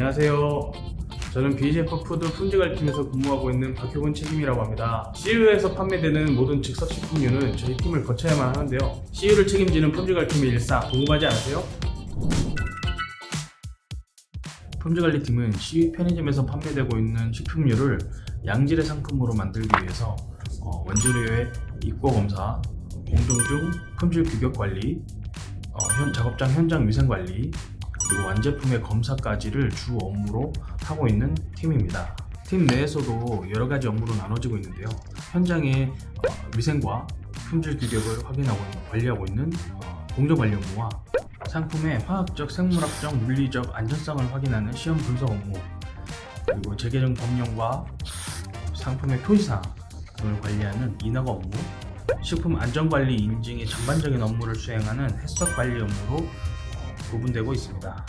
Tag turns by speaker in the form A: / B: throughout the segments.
A: 안녕하세요. 저는 BJF 푸드 품질관리팀에서 근무하고 있는 박효근 책임이라고 합니다. CU에서 판매되는 모든 즉석 식품류는 저희 팀을 거쳐야만 하는데요. CU를 책임지는 품질관리팀의 일상 궁금하지 않으세요? 품질관리팀은 CU 편의점에서 판매되고 있는 식품류를 양질의 상품으로 만들기 위해서 어, 원재료의 입고 검사, 공정 중 품질 규격 관리, 어, 현, 작업장 현장 위생 관리, 그리고 완제품의 검사까지를 주 업무로 하고 있는 팀입니다. 팀 내에서도 여러 가지 업무로 나눠지고 있는데요. 현장의 어, 위생과 품질 규격을 확인하고 관리하고 있는 어, 공정 관리 업무와 상품의 화학적, 생물학적, 물리적 안전성을 확인하는 시험 분석 업무, 그리고 재개정 법령과 상품의 표시사항을 관리하는 인허가 업무, 식품 안전관리 인증의 전반적인 업무를 수행하는 해석 관리 업무로 어, 구분되고 있습니다.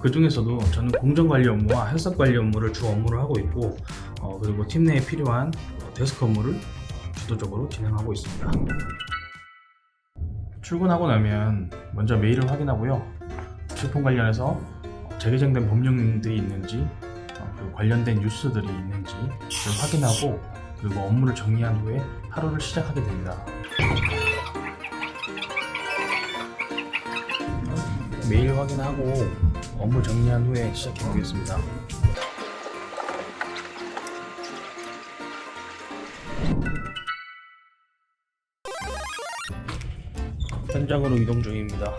A: 그 중에서도 저는 공정 관리 업무와 해석 관리 업무를 주 업무로 하고 있고, 어, 그리고 팀 내에 필요한 어, 데스크 업무를 주도적으로 진행하고 있습니다. 출근하고 나면 먼저 메일을 확인하고요. 식품 관련해서 재개정된 법령들이 있는지, 어, 그리고 관련된 뉴스들이 있는지 를 확인하고 그리고 업무를 정리한 후에 하루를 시작하게 됩니다. 메일 확인하고 업무 정리한 후에 시작해 보겠습니다. 현장으로 이동 중입니다.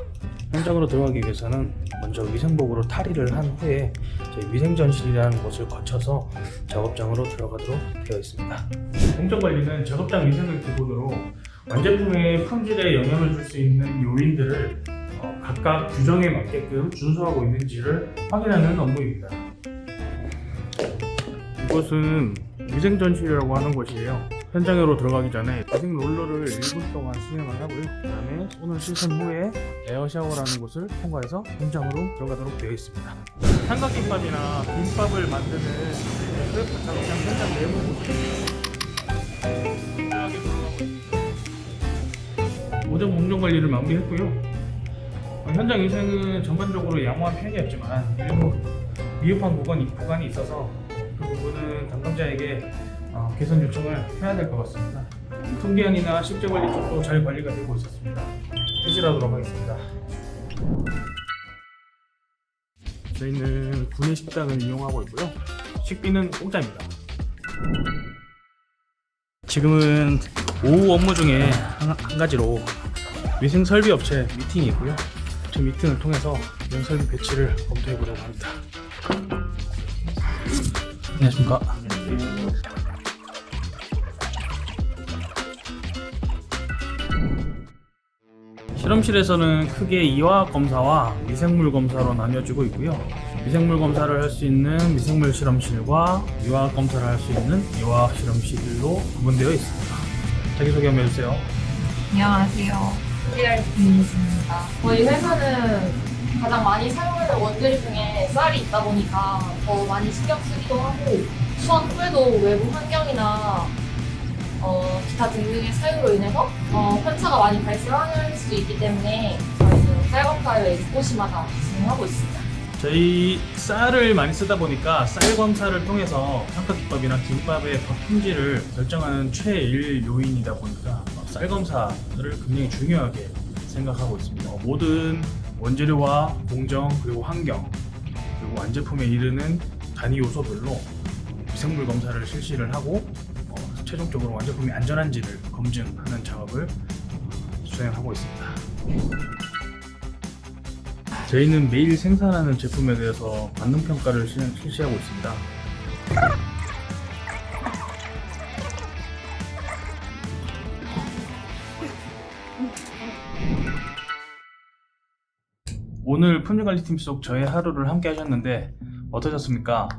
A: 현장으로 들어가기 위해서는 먼저 위생복으로 탈의를 한 후에 저희 위생전실이라는 곳을 거쳐서 작업장으로 들어가도록 되어 있습니다. 행정관리는 작업장 위생을 기본으로 완제품의 품질에 영향을 줄 수 있는 요인들을 어, 각각 규정에 맞게끔 준수하고 있는지를 확인하는 업무입니다. 이곳은 위생전실이라고 하는 곳이에요. 현장으로 들어가기 전에 위생 롤러를 1분 동안 수행을 하고요. 그 다음에 손을 씻은 후에 에어 샤워라는 곳을 통과해서 현장으로 들어가도록 되어 있습니다. 삼각김밥이나 김밥을 만드는 그 작업장 현장 내부 모습입니다. 오전 공정 관리를 마무리했고요. 어, 현장 위생은 전반적으로 양호한 편이었지만 일부 미흡한 구간, 구간이 있어서 그 부분은 담당자에게 어, 개선 요청을 해야 될 것 같습니다. 통계안이나 식재 관리 쪽도 잘 관리가 되고 있었습니다. 해지하도록 하겠습니다. 저희는 구내 식당을 이용하고 있고요. 식비는 공짜입니다. 지금은 오후 업무 중에 한, 한 가지로 위생 설비 업체 미팅이 있고요. 저 미팅을 통해서 설비 배치를 검토해 보려고 합니다. 안녕하십니까. 실험실에서는 크게 이화학 검사와 미생물 검사로 나뉘어지고 있고요. 미생물 검사를 할 수 있는 미생물 실험실과 이화학 검사를 할 수 있는 이화학 실험실로 구분되어 있습니다. 자기소개 한번 해주세요.
B: 안녕하세요. PR 김민수입니다. 저희 회사는 가장 많이 사용하는 원재료 중에 쌀이 있다 보니까 더 많이 신경 쓰기도 하고 수원 후에도 외부 환경이나 어, 기타 등등의 사유로 인해서 어, 편차가 많이 발생할 수 있기 때문에 저희는 쌀 검사를 곳곳마다 진행하고 있습니다.
A: 저희 쌀을 많이 쓰다 보니까 쌀 검사를 통해서 삼각김밥이나 김밥의 밥 품질을 결정하는 최일 요인이다 보니까 쌀 검사를 굉장히 중요하게 생각하고 있습니다. 어, 모든 원재료와 공정 그리고 환경 그리고 완제품에 이르는 단위 요소별로 미생물 검사를 실시를 하고 어, 최종적으로 완제품이 안전한지를 검증하는 작업을 어, 수행하고 있습니다. 저희는 매일 생산하는 제품에 대해서 반응 평가를 실- 실시하고 있습니다. 오늘 품질관리팀 속 저의 하루를 함께 하셨는데 어떠셨습니까?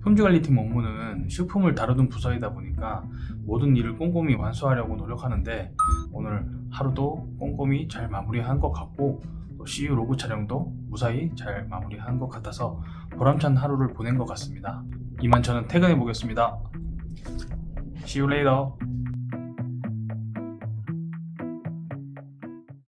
A: 품질관리팀 업무는 식품을 다루는 부서이다 보니까 모든 일을 꼼꼼히 완수하려고 노력하는데 오늘 하루도 꼼꼼히 잘 마무리한 것 같고 또 CU 로그 촬영도 무사히 잘 마무리한 것 같아서 보람찬 하루를 보낸 것 같습니다. 이만 저는 퇴근해 보겠습니다. See you later.